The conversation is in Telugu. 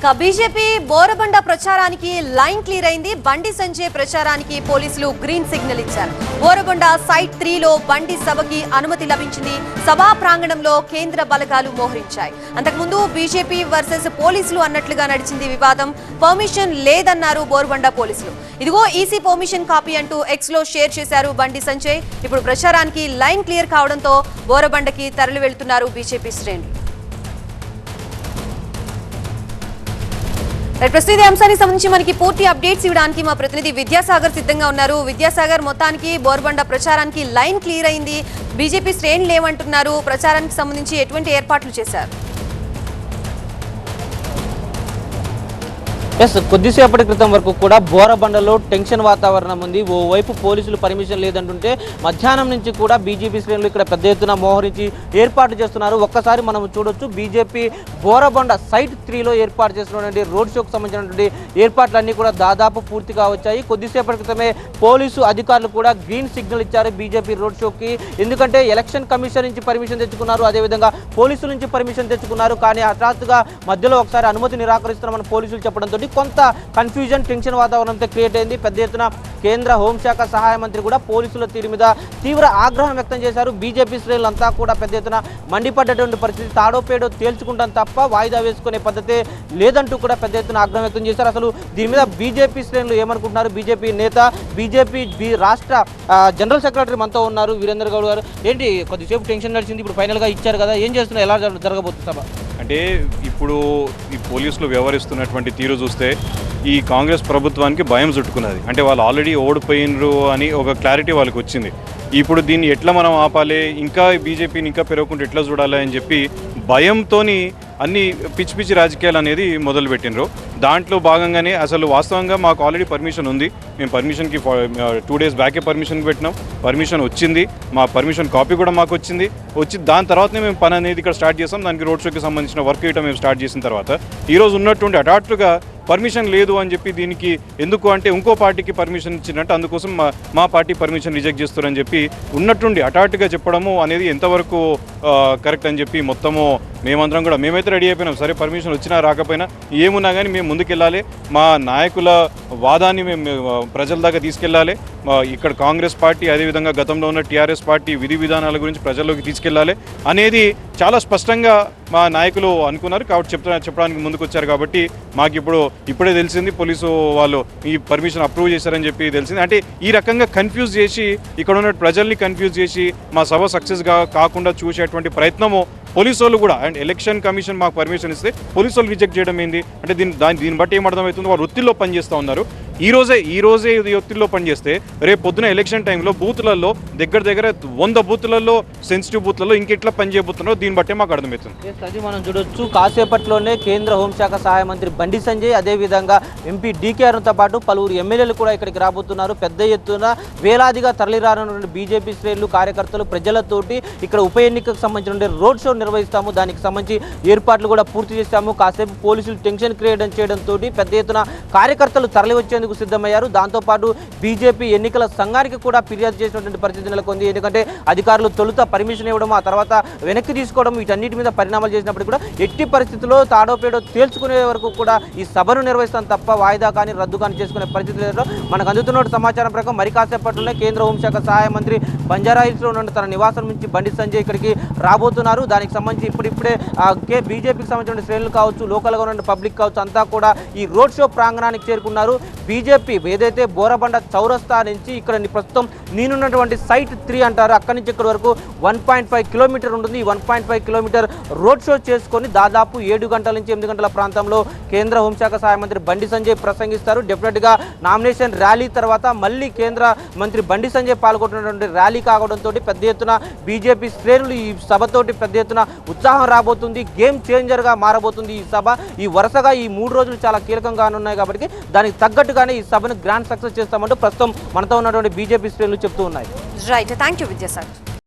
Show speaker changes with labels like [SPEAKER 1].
[SPEAKER 1] ఇక బీజేపీ బోరబండ ప్రచారానికి లైన్ క్లియర్ అయింది. బండి సంజయ్ ప్రచారానికి పోలీసులు గ్రీన్ సిగ్నల్ ఇచ్చారు. బోరబండ సైట్ త్రీలో బండి సభకి అనుమతి లభించింది. సభా ప్రాంగణంలో కేంద్ర బలగాలు మోహరించాయి. అంతకుముందు బీజేపీ వర్సెస్ పోలీసులు అన్నట్లుగా నడిచింది వివాదం. పర్మిషన్ లేదన్నారు బోరబండ పోలీసులు. ఇదిగో ఈసీ పర్మిషన్ కాపీ అంటూ ఎక్స్లో షేర్ చేశారు బండి సంజయ్. ఇప్పుడు ప్రచారానికి లైన్ క్లియర్ కావడంతో బోరబండకి తరలి వెళ్తున్నారు బీజేపీ శ్రేణులు. ప్రస్తుత అంశానికి సంబంధించి మనకి పూర్తి అప్డేట్స్ ఇవ్వడానికి మా ప్రతినిధి విద్యాసాగర్ సిద్ధంగా ఉన్నారు. విద్యాసాగర్ మొత్తానికి బోర్బండ ప్రచారానికి లైన్ క్లియర్ అయింది. బీజేపీ శ్రేణులు ఏమంటున్నారు? ప్రచారానికి సంబంధించి ఎటువంటి ఏర్పాట్లు చేశారు?
[SPEAKER 2] ఎస్ కొద్దిసేపటి క్రితం వరకు కూడా బోరబండలో టెన్షన్ వాతావరణం ఉంది. ఓవైపు పోలీసులు పర్మిషన్ లేదంటుంటే మధ్యాహ్నం నుంచి కూడా బీజేపీ శ్రేణులు ఇక్కడ పెద్ద ఎత్తున మోహరించి ఏర్పాటు చేస్తున్నారు. ఒక్కసారి మనం చూడొచ్చు బీజేపీ బోరబండ సైట్ త్రీలో ఏర్పాటు చేస్తున్నటువంటి రోడ్ షోకు సంబంధించినటువంటి ఏర్పాట్లన్నీ కూడా దాదాపు పూర్తిగా వచ్చాయి. కొద్దిసేపటి క్రితమే పోలీసు అధికారులు కూడా గ్రీన్ సిగ్నల్ ఇచ్చారు బీజేపీ రోడ్ షోకి. ఎందుకంటే ఎలక్షన్ కమిషన్ నుంచి పర్మిషన్ తెచ్చుకున్నారు అదేవిధంగా పోలీసుల నుంచి పర్మిషన్ తెచ్చుకున్నారు. కానీ హఠాత్తుగా మధ్యలో ఒకసారి అనుమతి నిరాకరిస్తున్నామని పోలీసులు చెప్పడంతో కొంత కన్ఫ్యూజన్ టెన్షన్ వాతావరణంతో క్రియేట్ అయింది. పెద్ద ఎత్తున కేంద్ర హోంశాఖ సహాయ మంత్రి కూడా పోలీసుల తీరు మీద తీవ్ర ఆగ్రహం వ్యక్తం చేశారు. బీజేపీ శ్రేణులంతా కూడా పెద్ద ఎత్తున మండిపడ్డటువంటి పరిస్థితి తాడోపేడో తేల్చుకుంటాం తప్ప వాయిదా వేసుకునే పద్ధతే లేదంటూ కూడా పెద్ద ఎత్తున ఆగ్రహం వ్యక్తం చేశారు. అసలు దీని మీద బీజేపీ శ్రేణులు ఏమనుకుంటున్నారు? బీజేపీ నేత బీజేపీ బి- రాష్ట్ర జనరల్ సెక్రటరీ మనతో ఉన్నారు వీరేంద్ర గౌడ్ గారు. ఏంటి కొద్దిసేపు టెన్షన్ నడిచింది? ఇప్పుడు ఫైనల్గా ఇచ్చారు కదా. ఏం చేస్తున్నారు? ఎలా జరగబోతుంది సభ?
[SPEAKER 3] అంటే ఇప్పుడు పోలీసులు వ్యవహరిస్తున్నటువంటి తీరు చూస్తే ఈ కాంగ్రెస్ ప్రభుత్వానికి భయం చుట్టుకున్నది. అంటే వాళ్ళు ఆల్రెడీ ఓడిపోయినరు అని ఒక క్లారిటీ వాళ్ళకి వచ్చింది. ఇప్పుడు దీన్ని ఎట్లా మనం ఆపాలి? ఇంకా బీజేపీని ఇంకా పెరగకుండా ఎట్లా చూడాలి అని చెప్పి భయంతోని అన్ని పిచ్చి పిచ్చి రాజకీయాలు అనేది మొదలుపెట్టినరు దాంట్లో భాగంగానే అసలు వాస్తవంగా మాకు ఆల్రెడీ పర్మిషన్ ఉంది. మేము పర్మిషన్కి టూ డేస్ బ్యాకే పర్మిషన్ పెట్టినాం. పర్మిషన్ వచ్చింది. మా పర్మిషన్ కాపీ కూడా మాకు వచ్చింది. వచ్చి దాని తర్వాతనే మేము పని అనేది ఇక్కడ స్టార్ట్ చేస్తాం దానికి రోడ్ షోకి సంబంధించిన వర్క్ ఇవ్వడం మేము స్టార్ట్ చేసిన తర్వాత. ఈరోజు ఉన్నటువంటి హఠాత్తుగా పర్మిషన్ లేదు అని చెప్పి దీనికి ఎందుకు అంటే ఇంకో పార్టీకి పర్మిషన్ ఇచ్చినట్టు అందుకోసం మా మా పార్టీ పర్మిషన్ రిజెక్ట్ చేస్తారని చెప్పి ఉన్నట్టుండి హఠాత్తుగా చెప్పడము అనేది ఎంతవరకు కరెక్ట్ అని చెప్పి మొత్తము మేమందరం కూడా మేమైతే రెడీ అయిపోయినాం. సరే పర్మిషన్ వచ్చినా రాకపోయినా ఏమున్నా కానీ మేము ముందుకెళ్ళాలి. మా నాయకుల వాదాన్ని మేము ప్రజల దాకా తీసుకెళ్ళాలి. మా ఇక్కడ కాంగ్రెస్ పార్టీ అదేవిధంగా గతంలో ఉన్న టీఆర్ఎస్ పార్టీ విధి విధానాల గురించి ప్రజల్లోకి తీసుకెళ్ళాలి అనేది చాలా స్పష్టంగా మా నాయకులు అనుకున్నారు. కాబట్టి చెప్తా చెప్పడానికి ముందుకు వచ్చారు కాబట్టి మాకు ఇప్పుడు ఇప్పుడే తెలిసింది. పోలీసు వాళ్ళు ఈ పర్మిషన్ అప్రూవ్ చేశారని చెప్పి తెలిసింది. అంటే ఈ రకంగా కన్ఫ్యూజ్ చేసి ఇక్కడ ఉన్న ప్రజల్ని కన్ఫ్యూజ్ చేసి మా సభ సక్సెస్గా కాకుండా చూసేటువంటి ప్రయత్నము పోలీసు వాళ్ళు కూడా అండ్ ఎలక్షన్ కమిషన్ మాకు పర్మిషన్ ఇస్తే పోలీసు వాళ్ళు రిజెక్ట్ చేయడం ఏంది? అంటే దీని దాని దీన్ని బట్టి ఏమర్థమవుతుంది వారు వృత్తిలో పనిచేస్తూ ఉన్నారు. ఈరోజే ఈరోజే ఈ రోజే ఇది ఒత్తిడిలో పనిచేస్తే రేపు పొద్దున ఎలక్షన్ టైంలో బూత్లలో దగ్గర దగ్గర వంద బూత్లలో సెన్సిటివ్ బూత్లలో ఇంకెట్లా పనిచేయబోతున్నారో దీన్ని బట్టే మాకు అర్థమవుతుంది.
[SPEAKER 2] అది మనం చూడొచ్చు. కాసేపట్లోనే కేంద్ర హోంశాఖ సహాయ మంత్రి బండి సంజయ్ అదేవిధంగా ఎంపీ డీకే అరుణ్తో పాటు పలువురు ఎమ్మెల్యేలు కూడా ఇక్కడికి రాబోతున్నారు. పెద్ద ఎత్తున వేలాదిగా తరలిరానున్న బీజేపీ శ్రేణులు కార్యకర్తలు ప్రజలతోటి ఇక్కడ ఉప ఎన్నికకు సంబంధించిన రోడ్ షో నిర్వహిస్తాము. దానికి సంబంధించి ఏర్పాట్లు కూడా పూర్తి చేస్తాము. కాసేపు పోలీసులు టెన్షన్ క్రియేట్ చేయడంతో పెద్ద ఎత్తున కార్యకర్తలు తరలి వచ్చేందుకు సిద్ధమయ్యారు. దాంతోపాటు బీజేపీ ఎన్నికల సంఘానికి కూడా ఫిర్యాదు చేసినటువంటి పరిస్థితి నెలకొంది. ఎందుకంటే అధికారులు తొలుత పర్మిషన్ ఇవ్వడం ఆ తర్వాత వెనక్కి తీసుకోవడం వీటన్నిటి మీద పరిణామాలు చేసినప్పుడు కూడా ఎట్టి పరిస్థితుల్లో తాడోపేడో తేల్చుకునే వరకు కూడా ఈ సభను నిర్వహిస్తాం తప్ప వాయిదా కానీ రద్దు కానీ చేసుకునే పరిస్థితి లేదు మనకు అందుతున్న సమాచారం ప్రకారం మరి కాసేపట్లోనే కేంద్ర హోంశాఖ సహాయ మంత్రి బంజారాహిల్స్లో ఉన్న తన నివాసం నుంచి బండి సంజయ్ ఇక్కడికి రాబోతున్నారు. దానికి సంబంధించి ఇప్పుడిప్పుడే కే బీజేపీకి సంబంధించిన శ్రేణులు కావచ్చు లోకల్గా ఉన్న పబ్లిక్ కావచ్చు అంతా కూడా ఈ రోడ్ షో ప్రాంగణానికి చేరుకున్నారు. బీజేపీ ఏదైతే బోరబండ చౌరస్తా నుంచి ఇక్కడ ప్రస్తుతం నేనున్నటువంటి సైట్ త్రీ అంటారు అక్కడి నుంచి ఇక్కడ వరకు వన్ పాయింట్ ఫైవ్ కిలోమీటర్ ఉంటుంది. ఈ one point five kilometer road show చేసుకొని దాదాపు ఏడు గంటల నుంచి ఎనిమిది గంటల ప్రాంతంలో కేంద్ర హోంశాఖ సహాయ మంత్రి బండి సంజయ్ ప్రసంగిస్తారు. డెఫినెట్గా నామినేషన్ ర్యాలీ తర్వాత మళ్ళీ కేంద్ర మంత్రి బండి సంజయ్ పాల్గొంటున్నటువంటి ర్యాలీ కావడంతో పెద్ద ఎత్తున బీజేపీ శ్రేణులు ఈ సభతోటి పెద్ద ఎత్తున ఉత్సాహం రాబోతుంది. గేమ్ చేంజర్గా మారబోతుంది ఈ సభ. ఈ వరుసగా ఈ మూడు రోజులు చాలా కీలకంగా ఉన్నాయి కాబట్టి దానికి తగ్గట్టుగా తగ్గట్టుగానే ఈ సభను గ్రాండ్ సక్సెస్ చేస్తామంటూ ప్రస్తుతం మనతో ఉన్నటువంటి బీజేపీ శ్రేణులు చెప్తూ ఉన్నాయి.
[SPEAKER 1] Right thank you Vidyasagar